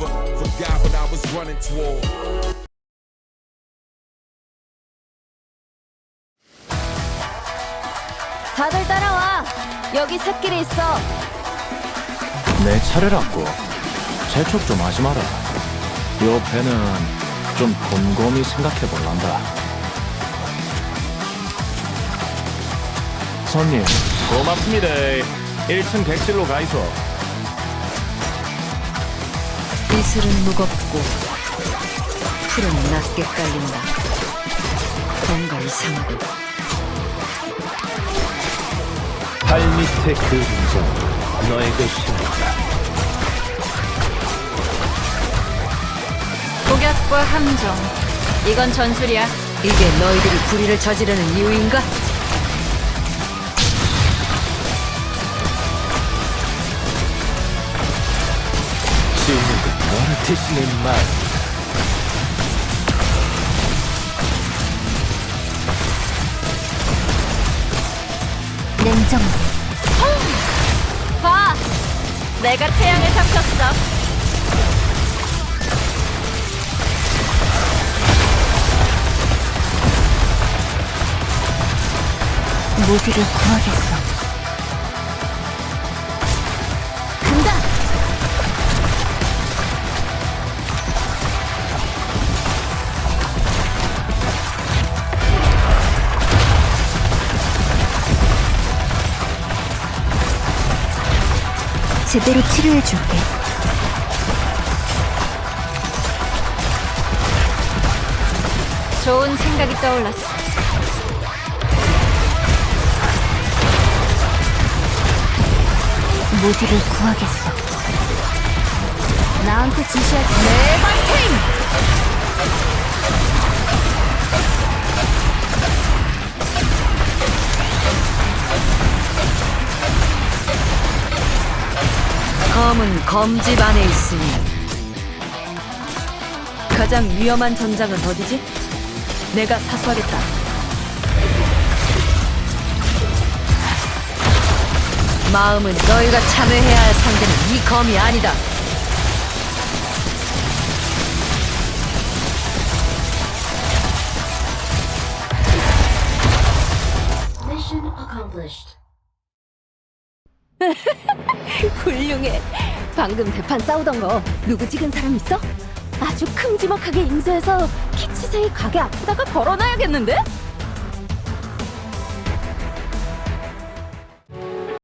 never forgot what I was running toward. 다들 따라와. 여기 샛길이 있어. 내 차례라고 재촉 좀 하지 마라 요 배는 좀 곰곰이 생각해 볼란다 손님 고맙습니다 1층 객실로 가이소 이슬은 무겁고 풀은 낮게 깔린다. 뭔가 이상하고 발 밑에 그림자 너의 것이다 복약과 함정. 이건 전술이야. 이게 너희들이 불의를 저지르는 이유인가? 너를 대신의 말 냉정. 봐, 내가 태양을 삼켰어. 모두를 구하겠어. 제대로 치료해줄게. 좋은 생각이 떠올랐어. 모두를 구하겠어. 나한테 지시하지. 내 파이팅! 검은 검집 안에 있으니 가장 위험한 전장은 어디지? 내가 사수하겠다. 마음은 너희가 참여해야 할 상대는 이 검이 아니다. Mission accomplished. 훌륭해. 방금 대판 싸우던 거 누구 찍은 사람 있어? 아주 큼지막하게 인쇄해서 키치세이 가게 앞에다가 걸어놔야겠는데?